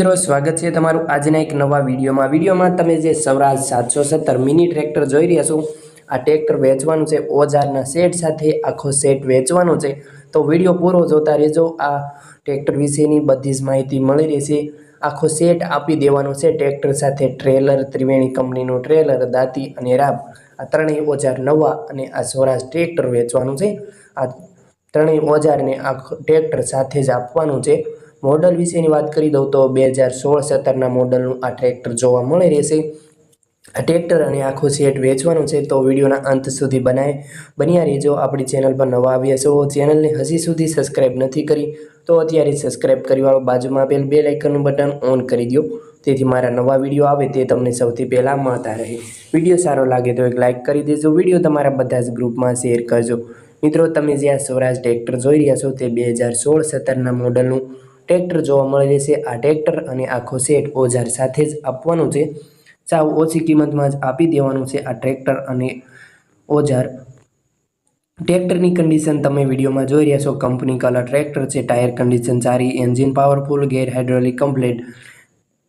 મિત્રો, સ્વાગત છે તમારું આજના એક નવા વિડીયોમાં. વિડીયોમાં તમે જે સૌરાજ સાતસો સત્તર મિની ટ્રેક્ટર જોઈ રહ્યા છો, આ ટ્રેક્ટર વેચવાનું છે ઓજારના સેટ સાથે, આખો સેટ વેચવાનો છે. તો વીડિયો પૂરો જોતા રહેજો, આ ટ્રેક્ટર વિશેની બધી જ માહિતી મળી રહેશે. આખો સેટ આપી દેવાનો છે ટ્રેક્ટર સાથે ટ્રેલર, ત્રિવેણી કંપનીનું ટ્રેલર, દાંતી અને રાબ. આ ત્રણેય ઓજાર નવા અને આ સ્વરાજ ટ્રેક્ટર વેચવાનું છે. આ ત્રણેય ઓજારને આ ટ્રેક્ટર સાથે જ આપવાનું છે. મોડલ વિશેની વાત કરી દઉં તો બે હજાર સોળ સત્તરના મોડલનું આ ટ્રેક્ટર જોવા મળી રહેશે. આ ટ્રેક્ટર અને આખો સેટ વેચવાનું છે તો વિડીયોના અંત સુધી બનાય બન્યા રહેજો. આપણી ચેનલ પર નવા આવ્યા છો ચેનલને હજી સુધી સબસ્ક્રાઈબ નથી કરી તો અત્યારે સબસ્ક્રાઈબ કરી વાળો બાજુમાં આપેલ બે લાઇકનનું બટન ઓન કરી દો તેથી મારા નવા વીડિયો આવે તે તમને સૌથી પહેલાં મળતા રહે. વીડિયો સારો લાગે તો એક લાઇક કરી દેજો. વીડિયો તમારા બધા જ ગ્રુપમાં શેર કરજો. મિત્રો, તમે જે આ સ્વરાજ ટ્રેક્ટર જોઈ રહ્યા છો તે બે હજાર સોળ સત્તરના મોડલનું ટ્રેક્ટર જોવા મળી રહેશે આ ટ્રેક્ટર અને આખો સેટ ઓજાર સાથે જ આપવાનું છે. સાવ ઓછી કિંમતમાં જ આપી દેવાનું છે આ ટ્રેક્ટર અને ઓજાર. ટ્રેક્ટરની કન્ડિશન તમે વિડીયોમાં જોઈ રહ્યા છો. કંપની કલર ટ્રેક્ટર છે. ટાયર કન્ડિશન સારી engine powerful gear hydraulic complete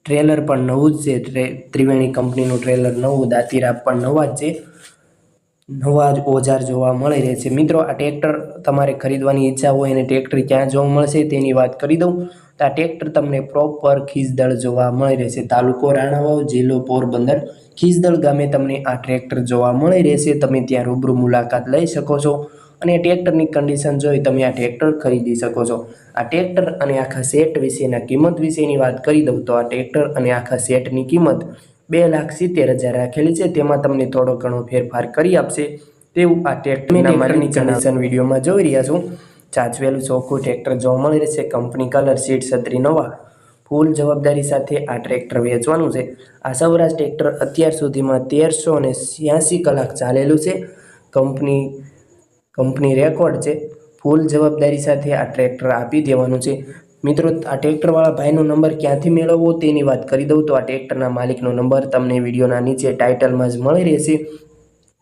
trailer પણ નવું જ છે. ત્રિવેણી કંપનીનું ટ્રેલર નવું દાંતીરા પણ નવા જ છે. નવા જ ઓજાર જોવા મળી રહે છે. મિત્રો, આ ટ્રેક્ટર તમારે ખરીદવાની ઈચ્છા હોય અને ટ્રેક્ટર ક્યાં જોવા મળશે તેની વાત કરી દઉં. તો આ ટ્રેક્ટર તમને પ્રોપર ખીજદળ જોવા મળી રહેશે. તાલુકો રાણાવાવ, જિલ્લો પોરબંદર, ખીસદળ ગામે તમને આ ટ્રેક્ટર જોવા મળી રહેશે. તમે ત્યાં રૂબરૂ મુલાકાત લઈ શકો છો અને ટ્રેક્ટરની કન્ડિશન જોઈ તમે આ ટ્રેક્ટર ખરીદી શકો છો. આ ટ્રેક્ટર અને આખા સેટ વિશેના કિંમત વિશેની વાત કરી દઉં તો આ ટ્રેક્ટર અને આખા સેટની કિંમત બે લાખ સિત્તેર હજાર રાખેલી છે. તેમાં તમને થોડો ઘણો ફેરફાર કરી આપશે. તેવું આ ટ્રેક્ટરની કન્ડિશન વિડીયોમાં જોઈ રહ્યા છું. ચાચવેલું ચોખ્ખું ટ્રેક્ટર જોવા મળી રહેશે કંપની કલર સીટ છત્રી નવા. ફૂલ જવાબદારી સાથે આ ટ્રેક્ટર વેચવાનું છે. આ સૌરાજ ટ્રેક્ટર અત્યાર સુધીમાં તેરસો અને છ્યાસી કલાક ચાલેલું છે. કંપની કંપની રેકોર્ડ છે. ફૂલ જવાબદારી સાથે આ ટ્રેક્ટર આપી દેવાનું છે. મિત્રો, આ ટ્રેક્ટરવાળા ભાઈનો નંબર ક્યાંથી મેળવવો તેની વાત કરી દઉં. તો આ ટ્રેક્ટરના માલિકનો નંબર તમને વિડીયોના નીચે ટાઇટલમાં જ મળી રહેશે.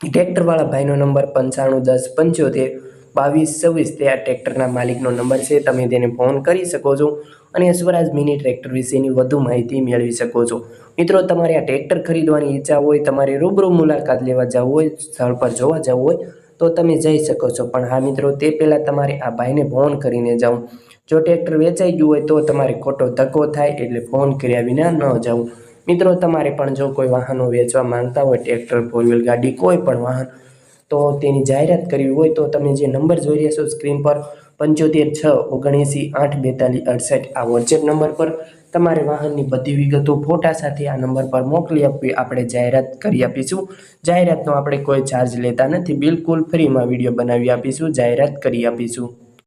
ટ્રેક્ટરવાળા ભાઈનો નંબર પંચાણું દસ પંચોતેર બાવીસ છવ્વીસ તે આ ટ્રેક્ટરના માલિકનો નંબર છે. તમે તેને ફોન કરી શકો છો અને સ્વરાજ મિની ટ્રેક્ટર વિશેની વધુ માહિતી મેળવી શકો છો. મિત્રો, તમારે આ ટ્રેક્ટર ખરીદવાની ઈચ્છા હોય, તમારે રૂબરૂ મુલાકાત લેવા જવું હોય, સ્થળ પર જોવા જવું હોય તો તમે જઈ શકો છો. પણ હા મિત્રો, તે પહેલાં તમારે આ ભાઈને ફોન કરીને જાઉં. જો ટ્રેક્ટર વેચાઈ ગયું હોય તો તમારે ખોટો ધક્કો થાય એટલે ફોન કર્યા વિના ન જવું મિત્રો, તમારે પણ જો કોઈ વાહનો વેચવા માંગતા હોય ટ્રેક્ટર ફોર વ્હીલ ગાડી, કોઈ પણ વાહન તો તેની જાહેરાત કરવી હોય તો તમે જે નંબર જોઈ રહ્યા છો સ્ક્રીન પર પંચોતેર છ ઓગણએંસી આઠ બેતાલીસ અડસઠ આ વોટ્સએપ નંબર પર તમારે વાહનની બધી વિગતો ફોટા સાથે આ નંબર પર મોકલી આપવી, આપણે જાહેરાત કરી આપીશું. જાહેરાતનો આપણે કોઈ ચાર્જ લેતા નથી, બિલકુલ ફ્રીમાં વીડિયો બનાવી આપીશું, જાહેરાત કરી આપીશું.